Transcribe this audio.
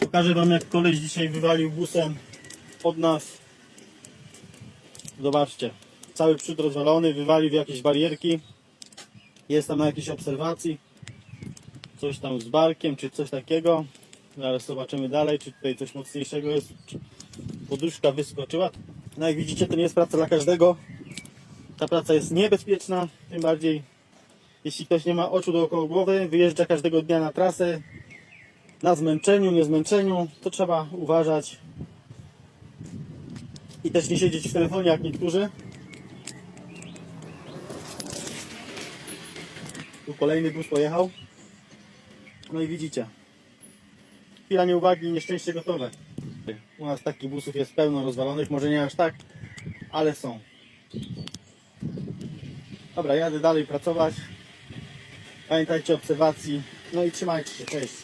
Pokażę wam jak koleś dzisiaj wywalił busem od nas. Zobaczcie. Cały przód rozwalony, wywalił w jakieś barierki. Jest tam na jakiejś obserwacji. Coś tam z barkiem, czy coś takiego. Zaraz zobaczymy dalej, czy tutaj coś mocniejszego jest. Poduszka wyskoczyła. No jak widzicie, to nie jest praca dla każdego. Ta praca jest niebezpieczna, tym bardziej jeśli ktoś nie ma oczu dookoła głowy, wyjeżdża każdego dnia na trasę, na zmęczeniu, nie zmęczeniu, to trzeba uważać i też nie siedzieć w telefonie jak niektórzy. Tu kolejny bus pojechał. No i widzicie. Chwila nieuwagi, nieszczęście gotowe. U nas takich busów jest pełno rozwalonych, może nie aż tak, ale są. Dobra, jadę dalej pracować. Pamiętajcie o obserwacji. No i trzymajcie się, cześć.